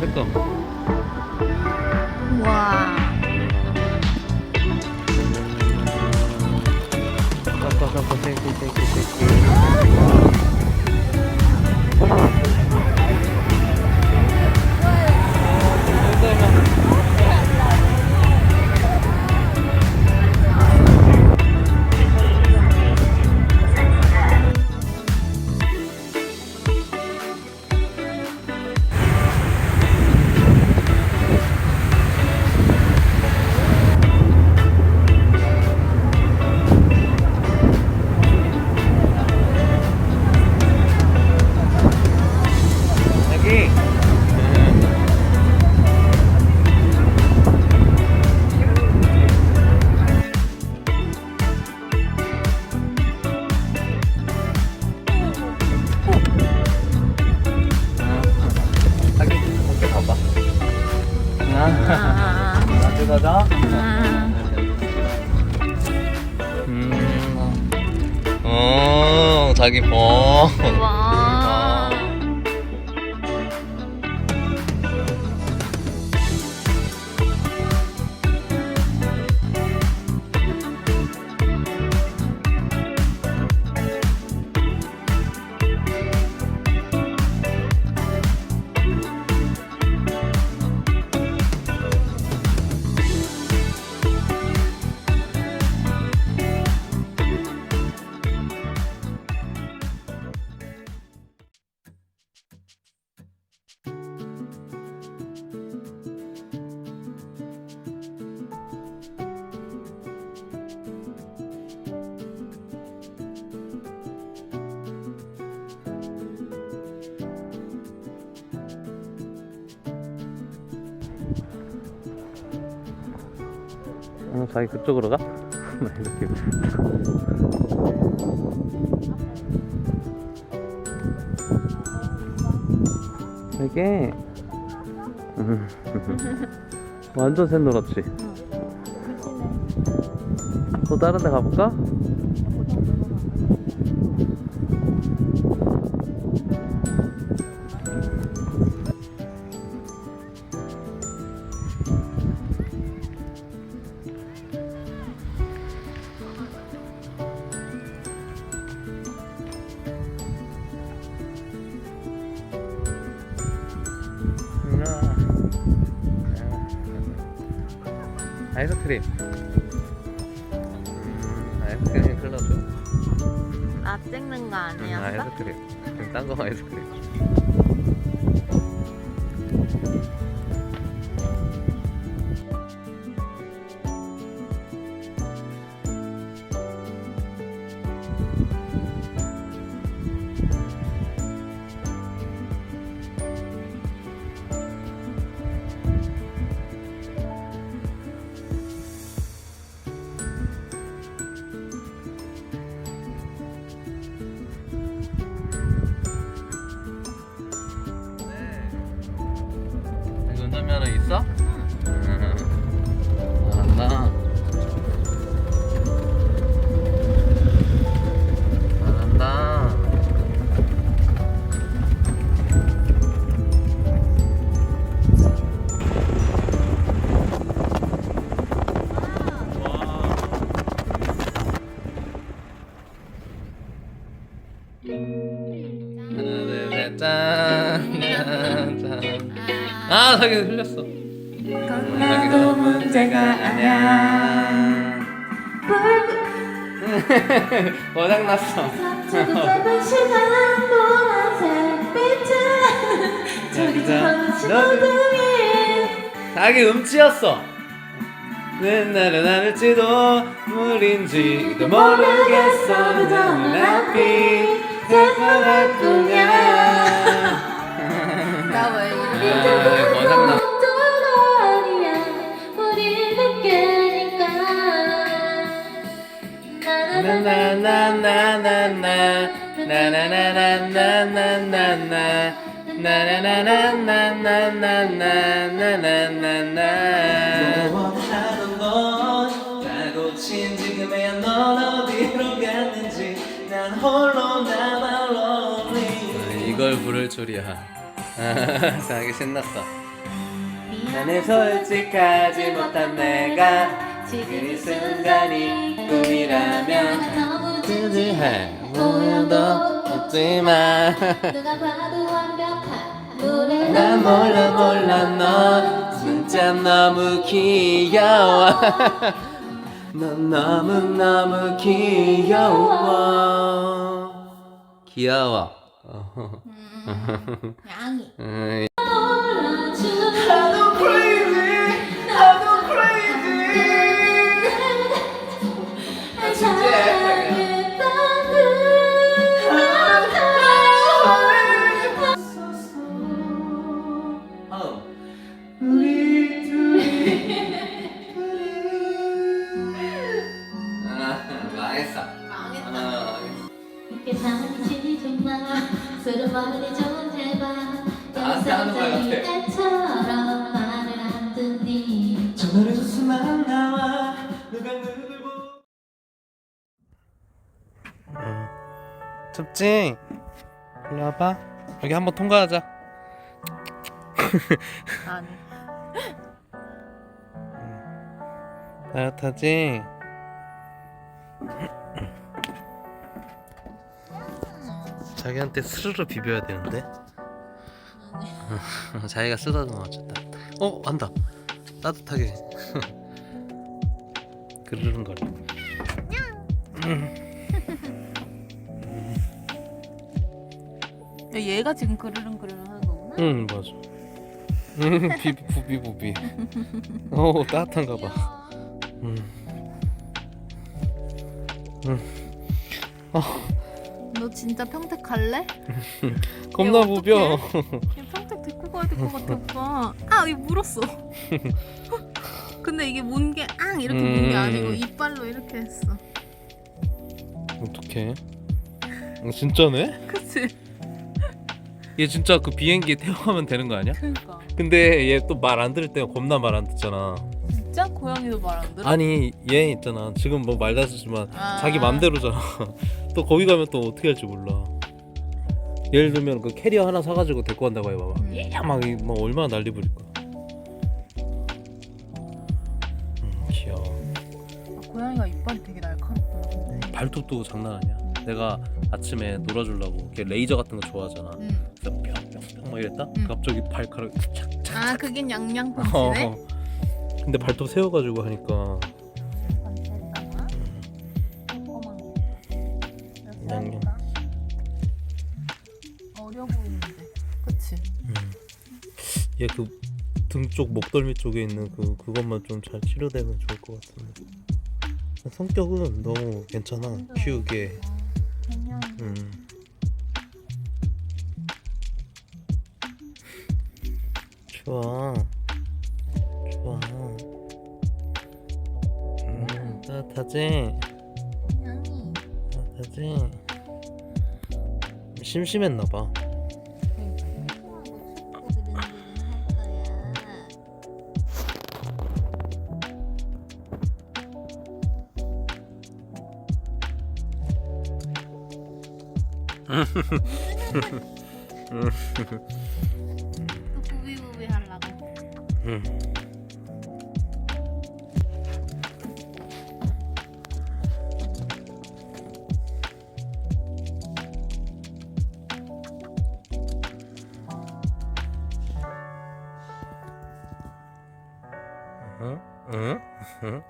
색감. 와. 깜빡깜빡 땡큐 땡큐 땡큐. 음. 어, 자기 뭐. 응, 자기 그쪽으로 가? 막 이렇게. 되게 음. 완전 샛노랗지. 또 다른 데 가볼까? 아이스크림 음, 아이스크림 클럽이요? 나 찍는 거 아니었어? 음, 아이스크림 딴거 아이스크림 아 사기 흘렸어. 건 나도 문제가 아니야. 워낙 났어. 자기 음치였어. 옛날에 나를지도 물인지도 모르겠어 눈앞이 새파란 꿈이야 이걸 부를 줄이야. 자기 신났어. 나는 솔직하지 못한 내가 지금 이 순간이 꿈이라면 너무 진지해 보여도 없지만 누가 봐도 완벽한 노래 난 몰라 몰라 너 진짜 너무 귀여워. 넌 너무 너무 귀여워. 귀여워. 양이. 음. 나 보고. 춥지? 일로 와봐. 여기 한번 통과하자. 아니 따뜻하지? 자기한테 스르르 비벼야 되는데? 자기가 쓰다듬어 어쨌다 어? 안다. 따뜻하게 그르릉 거려 야, 얘가 지금 그르릉 그르릉 하는 거구나? 응 맞아. 응 비비 부비 부비. 어 따뜻한가 봐. 응. 너 진짜 평택 갈래? 겁나 야, 부벼 얘 평택 데리고 가야 될 것 같아 오빠. 아 이거 물었어 근데 이게 문게 앙 이렇게 문 게 음. 아니고 이빨로 이렇게 했어 어떡해 어, 진짜네? 그치? 얘 진짜 그 비행기 태워가면 되는 거 아니야? 그니까 근데 얘 또 말 안 들을 때가 겁나 말 안 듣잖아 진짜 고양이도 말 안 들어? 아니 얘 있잖아 지금 뭐 말다 듣지만 아. 자기 맘대로잖아 또 거기 가면 또 어떻게 할지 몰라 예를 들면 그 캐리어 하나 사가지고 데리고 간다고 해봐봐 음. 얘막 이- 막 얼마나 난리 부릴 거 고양이가 이빨이 되게 날카롭구나 근데 발톱도 장난 아니야 내가 아침에 놀아주려고 걔 레이저 같은 거 좋아하잖아 음. 그래서 뿅뿅뿅 막 이랬다 음. 갑자기 발가락 착착 아 그긴 양양 펀치네? 어. 근데 발톱 세워가지고 하니까. 어려 보이는데 그치? 얘 그 등 쪽 목덜미 쪽에 있는 그 그것만 좀 잘 치료되면 좋을 것 같은데 성격은 너무 괜찮아. 키우기에. 그냥 음. 좋아. 좋아. 음, 따뜻하지? 따뜻하지? 심심했나봐 또 부비부비 하려고 음. 응? 응? 응?